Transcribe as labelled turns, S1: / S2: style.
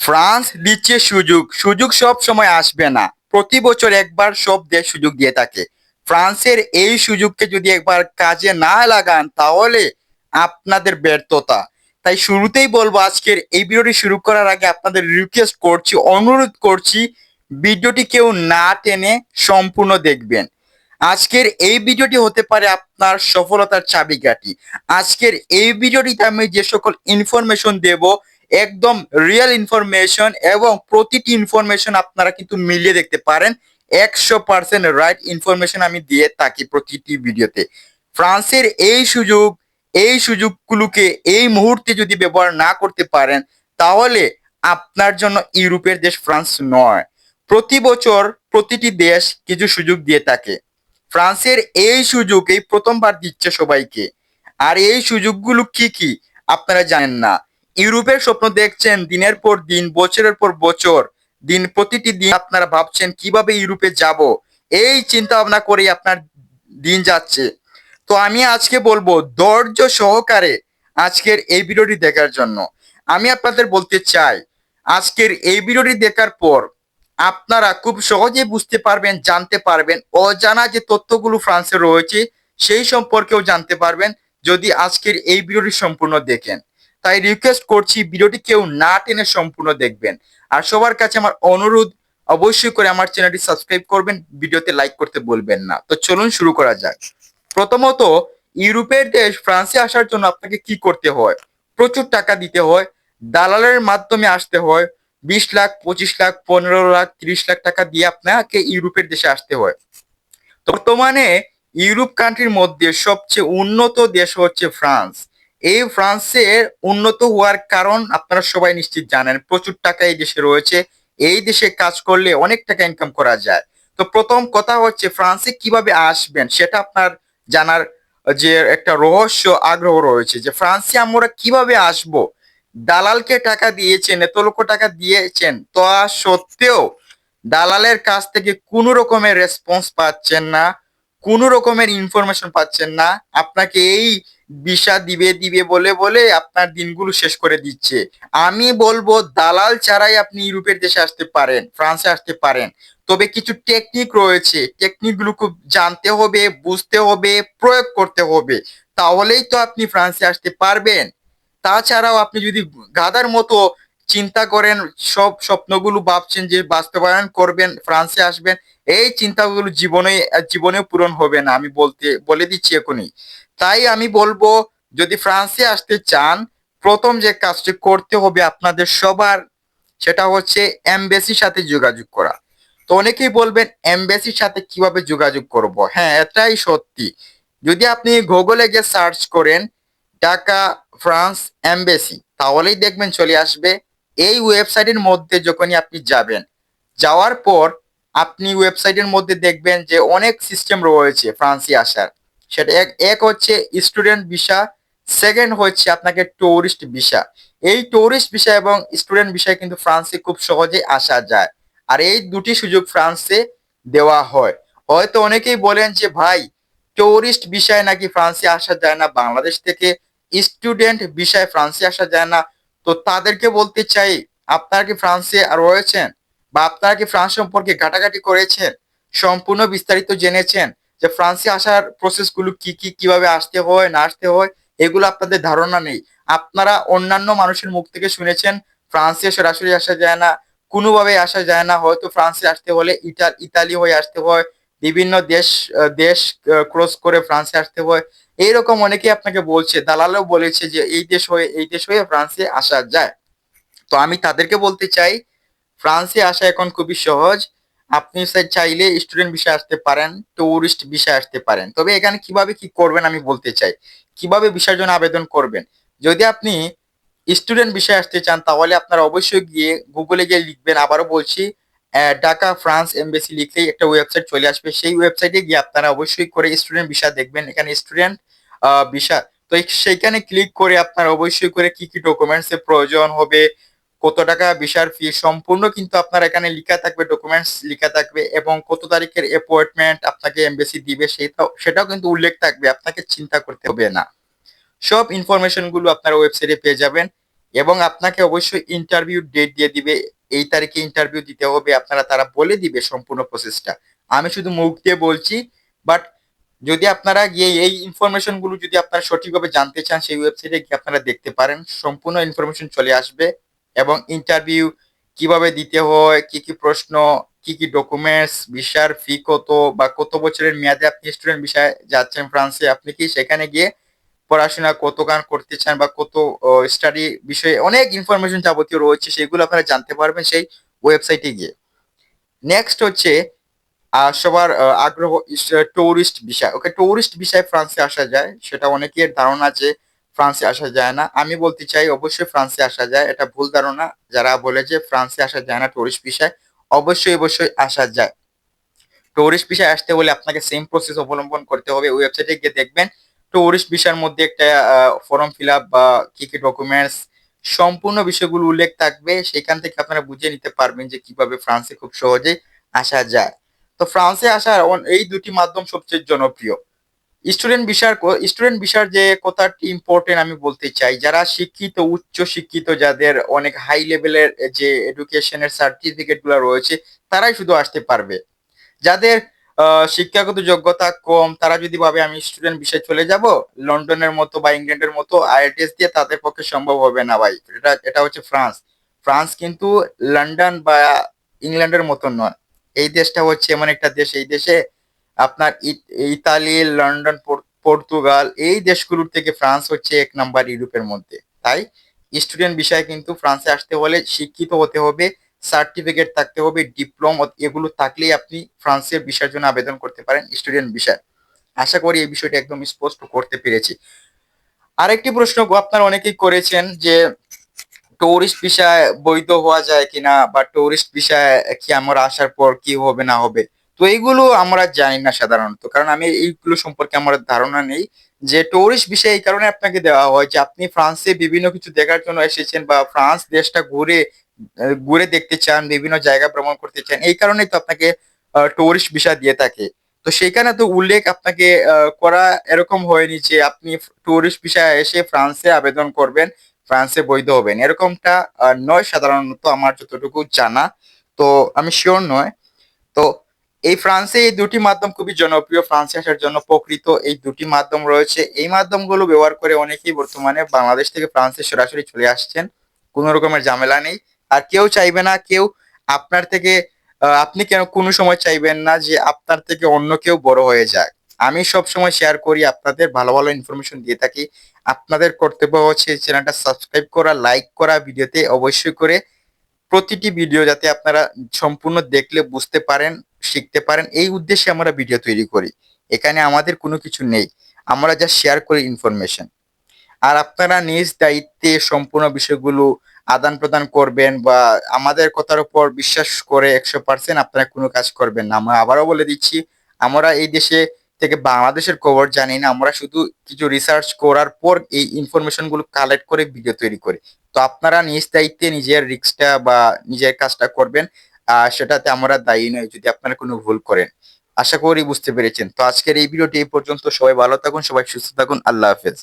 S1: France দিচ্ছে সুযোগ। সুযোগ সব সময় আসবে না। প্রতি বছর একবার সব দেশ সুযোগ দিয়ে থাকে। ফ্রান্সের এই সুযোগকে যদি একবার কাজে না লাগান, তাহলে আপনাদের ব্যর্থতা। তাই শুরুতেই বলব, আজকের এই ভিডিওটি শুরু করার আগে আপনাদের রিকোয়েস্ট করছি, অনুরোধ করছি, ভিডিওটি কেউ না টেনে সম্পূর্ণ দেখবেন। আজকের এই ভিডিওটি হতে পারে আপনার সফলতার চাবিকাঠি। আজকের এই ভিডিওটিতে আমি যে সকল ইনফরমেশন দেব একদম রিয়েল ইনফরমেশন এবং প্রতিটি ইনফরমেশন আপনারা কিন্তু মিলিয়ে দেখতে পারেন। একশো পার্সেন্ট রাইট ইনফরমেশন আমি দিয়ে থাকি প্রতিটি ভিডিওতে ফ্রান্সের এই সুযোগ, এই সুযোগগুলোকে এই মুহূর্তে যদি ব্যবহার না করতে পারেন, তাহলে আপনার জন্য ইউরোপের দেশ ফ্রান্স নয়। প্রতি বছর প্রতিটি দেশ কিছু সুযোগ দিয়ে থাকে। ফ্রান্সের এই সুযোগ এই প্রথমবার দিচ্ছে সবাইকে। আর এই সুযোগগুলো কি কি, আপনারা জানেন না। ইউরোপের স্বপ্ন দেখছেন দিনের পর দিন, বছরের পর বছর, দিন প্রতিটি দিন আপনারা ভাবছেন কীভাবে ইউরোপে যাব। এই চিন্তা ভাবনা করেই আপনার দিন যাচ্ছে। তো আমি আজকে বলব, ধৈর্য সহকারে আজকের এই ভিডিওটি দেখার জন্য। আমি আপনাদের বলতে চাই, আজকের এই ভিডিওটি দেখার পর আপনারা খুব সহজে বুঝতে পারবেন, জানতে পারবেন, অজানা যে তথ্যগুলো ফ্রান্সে রয়েছে, সেই সম্পর্কেও জানতে পারবেন। যদি আজকের এই ভিডিওটি সম্পূর্ণ দেখেন। তাই রিকোয়েস্ট করছি ভিডিওটি কেউ না টেনে সম্পূর্ণ দেখবেন। আর সবার কাছে আমার অনুরোধ, অবশ্যই করে আমার চ্যানেলটি সাবস্ক্রাইব করবেন, ভিডিওতে লাইক করতে বলবেন না। তো চলুন শুরু করা যাক। প্রথমত, ইউরোপের দেশ ফ্রান্সে আসার জন্য আপনাকে কি করতে হয়? প্রচুর টাকা দিতে হয়, দালালের মাধ্যমে আসতে হয়, বিশ লাখ, পঁচিশ লাখ, পনেরো লাখ, তিরিশ লাখ টাকা দিয়ে আপনাকে ইউরোপের দেশে আসতে হয়। বর্তমানে ইউরোপ কান্ট্রির মধ্যে সবচেয়ে উন্নত দেশ হচ্ছে ফ্রান্স। এই ফ্রান্সের উন্নত হওয়ার কারণ আপনারা সবাই নিশ্চিত জানেন, প্রচুর টাকা এই দেশে রয়েছে। এই দেশে কাজ করলে অনেক টাকা ইনকাম করা যায়। তো প্রথম কথা হচ্ছে, ফ্রান্সে কীভাবে আসবেন সেটা আপনার জানার যে একটা রহস্য, আগ্রহ রয়েছে যে ফ্রান্সে আমরা কীভাবে আসব? দালালকে টাকা দিয়েছেন, এত লক্ষ টাকা দিয়েছেন, তা সত্ত্বেও দালালের কাছ থেকে কোনো রকমের রেসপন্স পাচ্ছেন না, কোনো রকমের ইনফরমেশন পাচ্ছেন না। আপনাকে এই ভিসা দিবে দিবে বলে বলে আপনার দিনগুলো শেষ করে দিচ্ছে। আমি বলব, দালাল ছাড়াই আপনি ইউরোপের দেশে আসতে পারেন, ফ্রান্সে আসতে পারেন। তবে কিছু টেকনিক রয়েছে। টেকনিকগুলো খুব জানতে হবে, বুঝতে হবে, প্রয়োগ করতে হবে। তাহলেই তো আপনি ফ্রান্সে আসতে পারবেন। তাছাড়াও আপনি যদি গাদার মতো চিন্তা করেন, সব স্বপ্নগুলো ভাবছেন যে বাস্তবায়ন করবেন, ফ্রান্সে আসবেন, এই চিন্তাগুলো জীবনে, জীবনেও পূরণ হবে না, আমি বলতে, বলে দিচ্ছি এখনই। তাই আমি বলব, যদি ফ্রান্সে আসতে চান, প্রথম যে কাজটি করতে হবে আপনাদের সবার, সেটা হচ্ছে এমবেসির সাথে যোগাযোগ করা। তো অনেকেই বলবেন, এমবেসির সাথে কীভাবে যোগাযোগ করব? হ্যাঁ এটাই সত্যি। যদি আপনি গুগলে গিয়ে সার্চ করেন, ঢাকা, ফ্রান্স, এমবেসি, তাহলেই দেখবেন চলে আসবে। এই ওয়েবসাইটের মধ্যে যখনই আপনি যাবেন, যাওয়ার পর আপনি ওয়েবসাইটের মধ্যে দেখবেন যে অনেক সিস্টেম রয়েছে ফ্রান্সে আসার। সেটা এক এক হচ্ছে স্টুডেন্ট ভিসা সেকেন্ড হচ্ছে আপনাকে টুরিস্ট ভিসা এই টুরিস্ট ভিসা এবং স্টুডেন্ট ভিসায় কিন্তু ফ্রান্সে খুব সহজে আসা যায়। আর এই দুটি সুযোগ ফ্রান্সে দেওয়া হয়। হয়তো অনেকেই বলেন যে, ভাই টুরিস্ট বিষয় নাকি ফ্রান্সে আসা যায় না? বাংলাদেশ থেকে স্টুডেন্ট বিষয় ফ্রান্সে আসা যায় না। তো তাদেরকে বলতে চাই, আপনারা কি ফ্রান্সে রয়েছেন? বা আপনারা কি ফ্রান্স সম্পর্কে ঘাটাঘাটি করেছেন? সম্পূর্ণ বিস্তারিত জেনেছেন যে ফ্রান্সে আসার প্রসেসগুলো কি কি, কীভাবে আসতে হয়, না আসতে হয়, এগুলো আপনাদের ধারণা নেই। আপনারা অন্যান্য মানুষের মুখ থেকে শুনেছেন, ফ্রান্সে সরাসরি আসা যায় না কোনোভাবে আসা যায় না। হয়তো ফ্রান্সে আসতে হলে ইটা, ইতালি হয়ে আসতে হয়, বিভিন্ন দেশ দেশ ক্রস করে ফ্রান্সে আসতে হয়। এইরকম অনেকেই আপনাকে বলছে, দালালও বলেছে যে এই দেশ হয়ে, এই দেশ হয়ে ফ্রান্সে আসা যায়। তো আমি তাদেরকে বলতে চাই, ফ্রান্সে আসা এখন খুবই সহজ। আপনি চাইলে স্টুডেন্ট বিষয়ে আসতে পারেন টুরিস্ট বিষয়ে আসতে পারেন। তবে এখানে কীভাবে কি করবেন আমি বলতে চাই। কীভাবে বিষয়ের জন্য আবেদন করবেন? যদি আপনি স্টুডেন্ট বিষয়ে আসতে চান, তাহলে আপনারা অবশ্যই গিয়ে গুগলে গিয়ে লিখবেন। আবারও বলছি ঢাকা ফ্রান্স এমবেসি লিখলেই একটা ওয়েবসাইট চলে আসবে। সেই ওয়েবসাইটে গিয়ে আপনারা অবশ্যই করে স্টুডেন্ট বিষয় দেখবেন। এখানে স্টুডেন্ট বিষয়। তো সেইখানে ক্লিক করে আপনার অবশ্যই করে কি কি ডকুমেন্টস এর প্রয়োজন হবে, কত টাকা ভিসার ফি সম্পূর্ণ কিন্তু আপনার এখানে লেখা থাকবে ডকুমেন্টস লেখা থাকবে এবং কত তারিখের অ্যাপয়েন্টমেন্ট আপনাকে এমবেসি দিবে সেটাও সেটাও কিন্তু উল্লেখ থাকবে, আপনাকে চিন্তা করতে হবে না। সব ইনফরমেশনগুলো আপনারা ওয়েবসাইটে পেয়ে যাবেন এবং আপনাকে অবশ্যই ইন্টারভিউ ডেট দিয়ে দিবে, এই তারিখে ইন্টারভিউ দিতে হবে, আপনারা তারা বলে দিবে সম্পূর্ণ প্রসেসটা আমি শুধু মুখ দিয়ে বলছি বাট যদি আপনারা গিয়ে এই ইনফরমেশনগুলো যদি আপনারা সঠিকভাবে জানতে চান, সেই ওয়েবসাইটে গিয়ে আপনারা দেখতে পারেন। সম্পূর্ণ ইনফরমেশন চলে আসবে এবং ইন্টারভিউ কীভাবে দিতে হয়, কি কি প্রশ্ন, কি কি ডকুমেন্টস ভিসার ফি কত বা কত বছরের মেয়াদে আপনি স্টুডেন্ট বিষয়ে যাচ্ছেন ফ্রান্সে আপনি কি সেখানে গিয়ে পড়াশোনা কত গান করতে চান বা কত স্টাডি বিষয়ে অনেক ইনফরমেশন যাবতীয় রয়েছে, সেগুলো আপনারা জানতে পারবেন সেই ওয়েবসাইটে গিয়ে। নেক্সট হচ্ছে সবার আগ্রহ টুরিস্ট বিষয়। ওকে টুরিস্ট বিষয় ফ্রান্সে আসা যায়। সেটা অনেকের ধারণা যে ফ্রান্সে আসা যায় না। আমি বলতে চাই, অবশ্যই ফ্রান্সে আসা যায়। এটা ভুল ধারণা। যারা বলে যে ফ্রান্সে আসা যায় না টুরিস্ট বিষয়, অবশ্যই অবশ্যই আসা যায়। টুরিস্ট বিষয় আসতে হলে আপনাকে সেম প্রসেস অবলম্বন করতে হবে। ওয়েবসাইটে গিয়ে দেখবেন টুরিস্ট বিষয়ের মধ্যে একটা ফর্ম ফিল আপ বা কি কি ডকুমেন্টস সম্পূর্ণ বিষয়গুলো উল্লেখ থাকবে। সেখান থেকে আপনারা বুঝে নিতে পারবেন যে কীভাবে ফ্রান্সে খুব সহজে আসা যায়। তো ফ্রান্সে আসার এই দুটি মাধ্যম সবচেয়ে জনপ্রিয়। স্টুডেন্ট ভিসার স্টুডেন্ট ভিসার যে কথাটি ইম্পর্টেন্ট আমি বলতে চাই, যারা শিক্ষিত, উচ্চ শিক্ষিত, যাদের অনেক হাই লেভেলের যে এডুকেশনের সার্টিফিকেটগুলো রয়েছে, তারাই শুধু আসতে পারবে। যাদের শিক্ষাগত যোগ্যতা কম, তারা যদি ভাবে আমি স্টুডেন্ট বিষয়ে চলে যাব, লন্ডনের মতো বা ইংল্যান্ডের মতো আইএলটিএস দিয়ে তাদের পক্ষে সম্ভব হবে না ভাই। এটা এটা হচ্ছে ফ্রান্স। ফ্রান্স কিন্তু লন্ডন বা ইংল্যান্ডের মতো নয়। এই দেশটা হচ্ছে এমন একটা দেশ, এই দেশে আপনার ইত- ইতালি, লন্ডন পর্তুগাল, এই দেশগুলোর থেকে ফ্রান্স হচ্ছে এক নাম্বার ইউরোপের মধ্যে। তাই স্টুডেন্ট বিষয়ে কিন্তু ফ্রান্সে আসতে হলে শিক্ষিত হতে হবে, সার্টিফিকেট থাকতে হবে, ডিপ্লোম এগুলো থাকলেই আপনি ফ্রান্সের বিষয়ের জন্য আবেদন করতে পারেন স্টুডেন্ট বিষয়। আশা করি এই বিষয়টা একদম স্পষ্ট করতে পেরেছি। আরেকটি প্রশ্ন আপনার অনেকেই করেছেন যে টুরিস্ট ভিসায় বৈধ হওয়া যায় কিনা বা টুরিস্ট ভিসায় কি আমরা আসার পর কি হবে, না হবে, তো এইগুলো আমরা জানি না সাধারণত। কারণ আমি এইগুলো সম্পর্কে আমার ধারণা নেই যে টুরিস্ট ভিসা এই কারণে আপনাকে দেওয়া হয় যে আপনি ফ্রান্সে বিভিন্ন কিছু দেখার জন্য এসেছেন বা ফ্রান্স দেশটা ঘুরে ঘুরে দেখতে চান, বিভিন্ন জায়গা ভ্রমণ করতে চান, এই কারণেই তো আপনাকে টুরিস্ট ভিসা দিয়ে থাকে। তো সেখানে তো উল্লেখ আপনাকে করা এরকম হয়নি যে আপনি টুরিস্ট ভিসা এসে ফ্রান্সে আবেদন করবেন। ফ্রান্সে বৈধ হবেন এরকমটা নয় সাধারণত আমার যতটুকু জানা। তো আমি শিওর নয়। তো এই ফ্রান্সে এই দুটি মাধ্যম খুবই জনপ্রিয়। ফ্রান্সে আসার জন্য প্রকৃত এই দুটি মাধ্যম রয়েছে। এই মাধ্যমগুলো ব্যবহার করে অনেকেই বর্তমানে বাংলাদেশ থেকে ফ্রান্সে সরাসরি চলে আসছেন। কোনো রকমের ঝামেলা নেই। আর কেউ চাইবে না, কেউ আপনার থেকে আপনি কেন কোনো সময় চাইবেন না যে আপনার থেকে অন্য কেউ বড় হয়ে যাক। আমি সব সময় শেয়ার করি, আপনাদের ভালো ভালো ইনফরমেশন দিয়ে থাকি। আপনাদের কর্তব্য হচ্ছে চ্যানেলটা সাবস্ক্রাইব করা লাইক করা ভিডিওতে অবশ্যই করে। প্রতিটি ভিডিও যাতে আপনারা সম্পূর্ণ দেখলে, বুঝতে পারেন, শিখতে পারেন, এই উদ্দেশ্যে আমরা ভিডিও তৈরি করি। এখানে আমাদের কোনো কিছু নেই। আমরা যা শেয়ার করি ইনফরমেশন আর আপনারা নিজ দায়িত্বে সম্পূর্ণ বিষয়গুলো আদান প্রদান করবেন বা আমাদের কথার উপর বিশ্বাস করে একশো পার্সেন্ট আপনারা কোনো কাজ করবেন না। আমরা আবারও বলে দিচ্ছি, আমরা এই দেশে থেকে বাংলাদেশের খবর জানি না, আমরা শুধু কিছু রিসার্চ করার পর এই ইনফরমেশনগুলো কালেক্ট করে ভিডিও তৈরি করি। তো আপনারা নিজ দায়িত্বে নিজের রিক্সটা বা নিজের কাজটা করবেন, আর সেটাতে আমরা দায়ী নয় যদি আপনারা কোনো ভুল করেন। আশা করি বুঝতে পেরেছেন। তো আজকের এই ভিডিওটি এই পর্যন্ত। সবাই ভালো থাকুন, সবাই সুস্থ থাকুন। আল্লাহ হাফেজ।